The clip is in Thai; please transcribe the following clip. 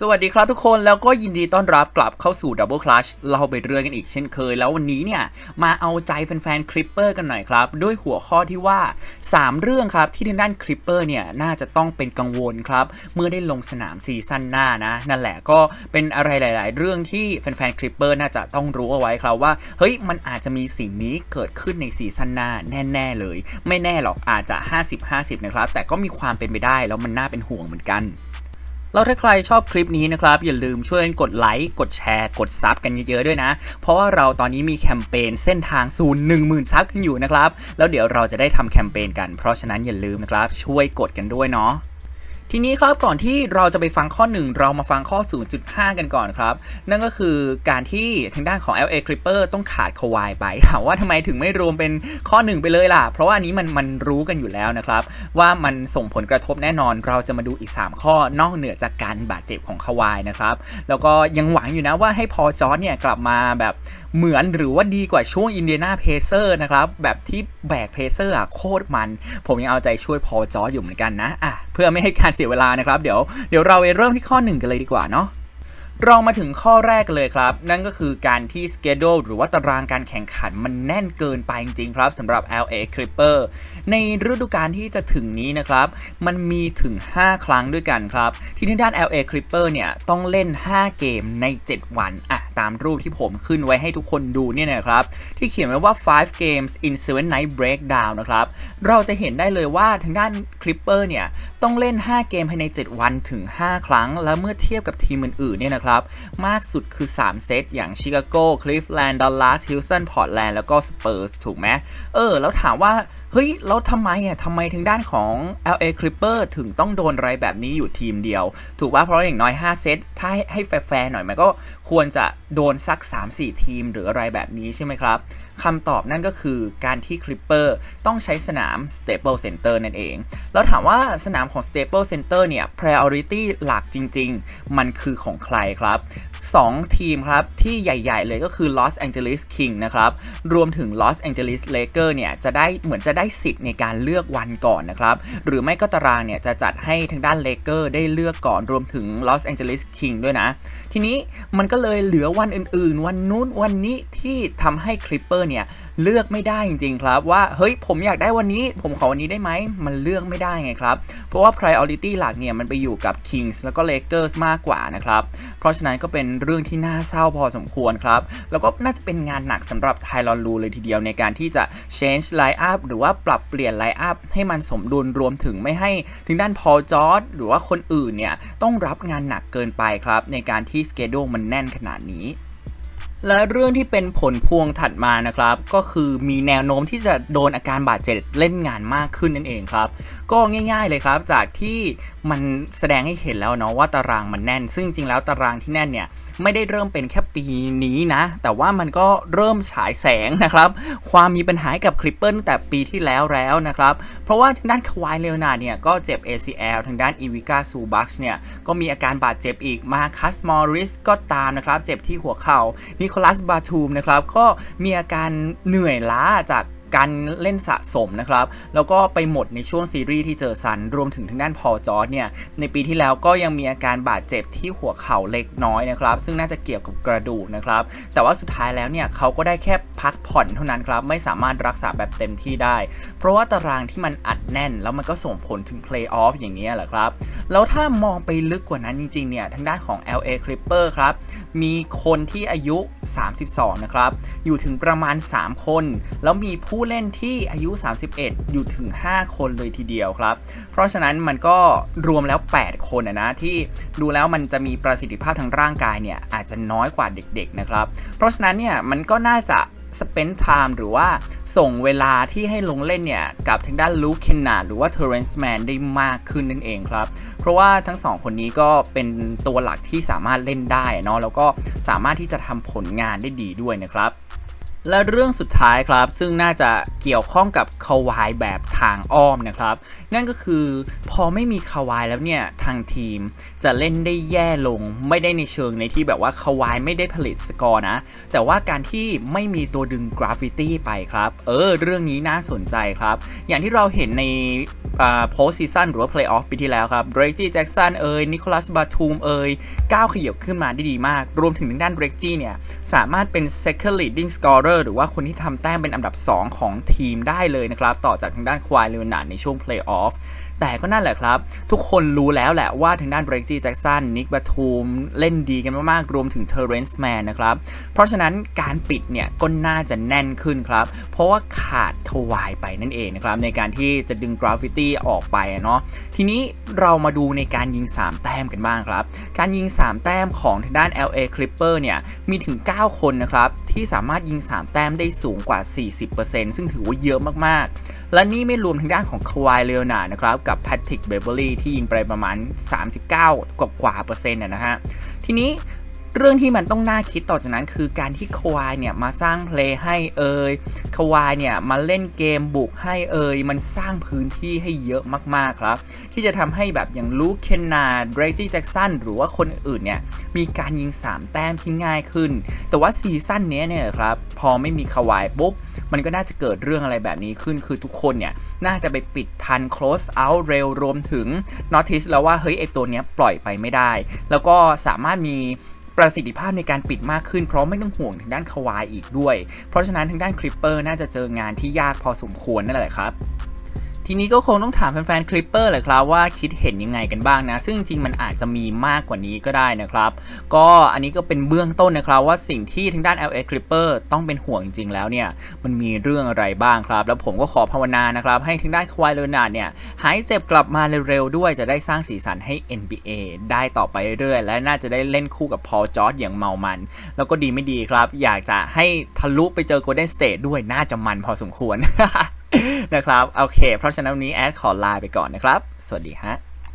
สวัสดีครับทุกคนแล้วก็ยินดีต้อนรับกลับเข้าสู่ Double Clutch เราไปเรื่องกันอีกเช่นเคย แล้ววันนี้เนี่ย มาเอาใจแฟนๆคลิปเปอร์กันหน่อยครับ ด้วยหัวข้อที่ว่า 3 เรื่องครับที่ทางด้านคลิปเปอร์เนี่ย น่าจะต้องเป็นกังวลครับ เมื่อได้ลงสนามซีซั่นหน้านะ นั่นแหละก็เป็นอะไรหลาย ๆ เรื่องที่แฟนๆคลิปเปอร์น่าจะต้องรู้เอาไว้ครับว่าเฮ้ยมันอาจจะมีสิ่งนี้เกิดขึ้นในซีซั่นหน้าแน่ ๆ เลย ไม่แน่หรอกอาจจะ 50-50 นะครับแต่ก็มีความเป็นไปได้แล้วมันน่าเป็นห่วงเหมือนกัน แล้วถ้าใครชอบคลิปนี้นะครับ อย่าลืมช่วยกดไลค์กดแชร์ กดซับกันเยอะๆด้วยนะ เพราะว่าเราตอนนี้มีแคมเปญเส้นทางศูนย์1 0,000ซับกันอยู่นะครับ แล้วเดี๋ยวเราจะได้ทำแคมเปญกันเพราะฉะนั้นอย่าลืมนะครับช่วยกดกันด้วยเนาะ ทีนี้ครับก่อนที่เราจะไปฟังข้อ 1 เรามาฟังข้อ 0.5 กันก่อนครับ นั่นก็คือการที่ทางด้านของ LA Clipper ต้องขาดคาวายไปถามว่าทำไมถึงไม่รวมเป็นข้อ 1 ไปเลยล่ะ เพราะว่าอันนี้มันมันรู้กันอยู่แล้วนะครับ ว่ามันส่งผลกระทบแน่นอนเราจะมาดูอีก 3 ข้อนอกเหนือจากการบาดเจ็บของคาวายนะครับ แล้วก็ยังหวังอยู่นะว่าให้พอจอร์จเนี่ยกลับมาแบบเหมือนหรือว่าดีกว่าช่วงอินเดียนาเพเซอร์นะครับแบบที่แบกเพเซอร์อะโคตรมัน ผมยังเอาใจช่วยพอจอร์จอยู่เหมือนกันนะอะเพื่อไม่ให้การเสียเวลานะครับ เดี๋ยวเดี๋ยวเราไปเริ่มที่ข้อ 1 กันเลยดีกว่าเนาะเรามาถึงข้อแรกกันเลยครับ นั่นก็คือการที่ schedule หรือว่าตารางการแข่งขันมันแน่นเกินไปจริงๆครับสำหรับ LA Clipper ในฤดูกาลที่จะถึงนี้นะครับ มันมีถึง 5 ครั้งด้วยกันครับ ที่ทางด้าน LA Clipper เนี่ย ต้องเล่น 5 เกมใน 7 วันอะตามรูปที่ผมขึ้นไว้ให้ทุกคนดูเนี่ยนะครับที่เขียนไว้ว่า 5 games in 7 night breakdown นะครับเราจะเห็นได้เลยว่าทางด้าน Clipper เนี่ยต้องเล่น 5 เกมภายใน 7 วันถึง 5 ครั้ง แล้วเมื่อเทียบกับทีมอื่นๆเนี่ยนะครับมากสุดคือ 3 เซต อย่างชิคาโกคลิฟแลนด์ดัลลัสฮิลสันพอร์ตแลนด์แล้วก็สเปอร์สถูกไหมเออ แล้วถามว่า เฮ้ย แล้วทำไมอะทำไมทางด้านของ LA Clipper ถึงต้องโดนอะไรแบบนี้อยู่ทีมเดียว ถูกป่ะเพราะอย่างน้อย 5 เซต ถ้าให้ให้แฟร์ๆหน่อยมันก็ควรจะ โดนสัก 3-4 ทีมหรืออะไรแบบนี้ใช่ไหมครับคำตอบนั่นก็คือการที่ Clipper ต้องใช้สนาม Staple Center นั่นเอง แล้วถามว่าสนามของ Staple Center เนี่ย priority หลักจริง ๆ มันคือของใครครับ 2 ทีมครับที่ใหญ่ ๆ เลยก็คือ Los Angeles King นะครับ รวมถึง Los Angeles Lakers เนี่ยจะได้เหมือนจะได้สิทธิ์ในการเลือกวันก่อนนะครับ หรือไม่ก็ตารางเนี่ยจะจัดให้ทางด้าน Lakers ได้เลือกก่อนรวมถึง Los Angeles King ด้วยนะ ทีนี้มันก็เลยเหลือวันอื่นๆ วันนู้นวันนี้ที่ทำให้ Clipper เนี่ยเลือกไม่ได้จริง ๆ ครับ ว่าเฮ้ยผมอยากได้วันนี้ ผมขอวันนี้ได้ไหมมันเลือกไม่ได้ไงครับ เพราะว่า priority หลักเนี่ยมันไปอยู่กับ Kings แล้วก็ Lakers มากกว่านะครับเพราะฉะนั้นก็เป็นเรื่องที่น่าเศร้าพอสมควรครับ แล้วก็น่าจะเป็นงานหนักสำหรับไทลอนลูเลยทีเดียวในการที่จะ change line up หรือว่าปรับเปลี่ยน line up ให้มันสมดุลรวมถึงไม่ให้ถึงด้านพอจอร์ดหรือว่าคนอื่นเนี่ยต้องรับงานหนักเกินไปครับ ในการที่ schedule มันแน่นขนาดนี้ และเรื่องที่เป็นผลพวงถัดมานะครับ ก็คือมีแนวโน้มที่จะโดนอาการบาดเจ็บเล่นงานมากขึ้นนั่นเองครับ ก็ง่าย ๆเลยครับ จากที่มันแสดงให้เห็นแล้วเนาะว่าตารางมันแน่น ซึ่งจริงแล้วตารางที่แน่นเนี่ยไม่ได้เริ่มเป็นแค่ปีนี้นะ แต่ว่ามันก็เริ่มฉายแสงนะครับ ความมีปัญหากับคลิปเปิลตั้งแต่ปีที่แล้วแล้วนะครับ เพราะว่าทางด้านควายเลโอนาเนี่ยก็เจ็บ ACL ทางด้านอีวิกาซูบักเนี่ยก็มีอาการบาดเจ็บอีกมาคัสมอริสก็ตามนะครับ เจ็บที่หัวเข่านิโคลัสบาทูมนะครับก็มีอาการเหนื่อยล้าจาก การเล่นสะสมนะครับ แล้วก็ไปหมดในช่วงซีรีส์ที่เจอซัน รวมถึงทางด้านพอจอร์ดเนี่ย ในปีที่แล้วก็ยังมีอาการบาดเจ็บที่หัวเข่าเล็กน้อยนะครับ ซึ่งน่าจะเกี่ยวกับกระดูกนะครับ แต่ว่าสุดท้ายแล้วเนี่ยเขาก็ได้แค่พักผ่อนเท่านั้นครับ ไม่สามารถรักษาแบบเต็มที่ได้ เพราะว่าตารางที่มันอัดแน่น แล้วมันก็ส่งผลถึงเพลย์ออฟอย่างนี้แหละครับ แล้วถ้ามองไปลึกกว่านั้นจริงๆเนี่ยทางด้านของ LA Clipper ครับ มีคนที่อายุ 32 นะครับ อยู่ถึงประมาณ 3 คน แล้วมีผูู้้เล่นที่อายุ 31 อยู่ถึง 5 คนเลยทีเดียวครับ เพราะฉะนั้นมันก็รวมแล้ว 8 คนนะที่ดูแล้วมันจะมีประสิทธิภาพทางร่างกายเนี่ยอาจจะน้อยกว่าเด็กๆนะครับ เพราะฉะนั้นเนี่ยมันก็น่าจะ spend time หรือว่าส่งเวลาที่ให้ลงเล่นเนี่ย กับทางด้านลูคเคนนาหรือว่าเทเรนซ์แมนได้มากขึ้นนั่นเองครับ เพราะว่าทั้งสองคนนี้ก็เป็นตัวหลักที่สามารถเล่นได้เนาะแล้วก็สามารถที่จะทำผลงานได้ดีด้วยนะครับ และเรื่องสุดท้ายครับ ซึ่งน่าจะเกี่ยวข้องกับคาวายแบบทางอ้อมนะครับ นั่นก็คือพอไม่มีคาวายแล้วเนี่ยทางทีมจะเล่นได้แย่ลง ไม่ได้ในเชิงในที่แบบว่าคาวายไม่ได้ผลิตสกอร์นะ แต่ว่าการที่ไม่มีตัวดึงกราฟฟิตี้ไปครับ เออ เรื่องนี้น่าสนใจครับ อย่างที่เราเห็นใน โพสซีซันหรือว่าเพลย์ออฟปีที่แล้วครับเบรกจีแจ็กสันเอ่ยนิโคลัสบาทูมเอ่ยก้าวขยับขึ้นมาได้ดีมาก รวมถึงทางด้านเบรกจีเนี่ย สามารถเป็น second leading scorer หรือว่าคนที่ทำแต้มเป็นอันดับ 2 ของทีมได้เลยนะครับ ต่อจากทางด้านควายเลวนานในช่วงเพลย์ออฟแต่ก็นั่นแหละครับ ทุกคนรู้แล้วแหละว่าทางด้านเบรกจีแจ็กสันนิกบาทูมเล่นดีกันมากๆ รวมถึงเทอร์เรนซ์แมนนะครับ เพราะฉะนั้นการปิดเนี่ยก็น่าจะแน่นขึ้นครับ เพราะว่าขาดควายไปนั่นเองนะครับ ในการที่จะดึงกราฟิตี้ออกไปเนาะทีนี้เรามาดูในการยิง 3 แต้มกันบ้างครับ การยิง 3 แต้มของทางด้าน LA Clipper เนี่ยมีถึง 9 คนนะครับ ที่สามารถยิง 3 แต้มได้สูงกว่า 40%ซึ่งถือว่าเยอะมากๆ และนี่ไม่รวมทางด้านของควายเลโอนาร์นะครับกับแพทริกเบเบอรี่ที่ยิงไปประมาณ 39 กว่ากว่าเปอร์เซ็นต์นะนะฮะทีนี้ เรื่องที่มันต้องน่าคิดต่อจากนั้นคือการที่ควายเนี่ยมาสร้างเพลย์ให้เอ่ยควายเนี่ยมาเล่นเกมบุกให้เอ่ยมันสร้างพื้นที่ให้เยอะมากๆครับ ที่จะทำให้แบบอย่างลูคเคนนาเดรจี้แจ็กสันหรือว่าคนอื่นเนี่ยมีการยิง 3 แต้มที่ง่ายขึ้น แต่ว่าซีซั่นนี้เนี่ยครับพอไม่มีควายปุ๊บมันก็น่าจะเกิดเรื่องอะไรแบบนี้ขึ้น คือทุกคนเนี่ยน่าจะไปปิดทัน close out เร็วรวมถึง notice แล้วว่าเฮ้ยไอตัวเนี้ยปล่อยไปไม่ได้ แล้วก็สามารถมี ประสิทธิภาพในการปิดมากขึ้นเพราะไม่ต้องห่วงทางด้านควายอีกด้วย เพราะฉะนั้นทางด้านคลิปเปอร์น่าจะเจองานที่ยากพอสมควรนั่นแหละครับ ทีนี้ก็คงต้องถามแฟนๆคลิปเปอร์แหละครับว่าคิดเห็นยังไงกันบ้างนะ ซึ่งจริงมันอาจจะมีมากกว่านี้ก็ได้นะครับ ก็อันนี้ก็เป็นเบื้องต้นนะครับว่าสิ่งที่ทางด้าน LA Clipper ต้องเป็นห่วงจริงๆแล้วเนี่ย มันมีเรื่องอะไรบ้างครับ แล้วผมก็ขอภาวนานะครับ ให้ทางด้านควายเลนาร์ดเนี่ย หายเจ็บกลับมาเร็วๆด้วยจะได้สร้างสีสันให้ NBA ได้ต่อไปเรื่อยๆ และน่าจะได้เล่นคู่กับพอลจอร์ดอย่างเมามัน แล้วก็ดีไม่ดีครับ อยากจะให้ทะลุไปเจอ Golden State ด้วยน่าจะมันพอสมควร นะครับ โอเค เพราะฉะนั้นวันนี้แอดขอลาไปก่อนนะครับ สวัสดีฮะ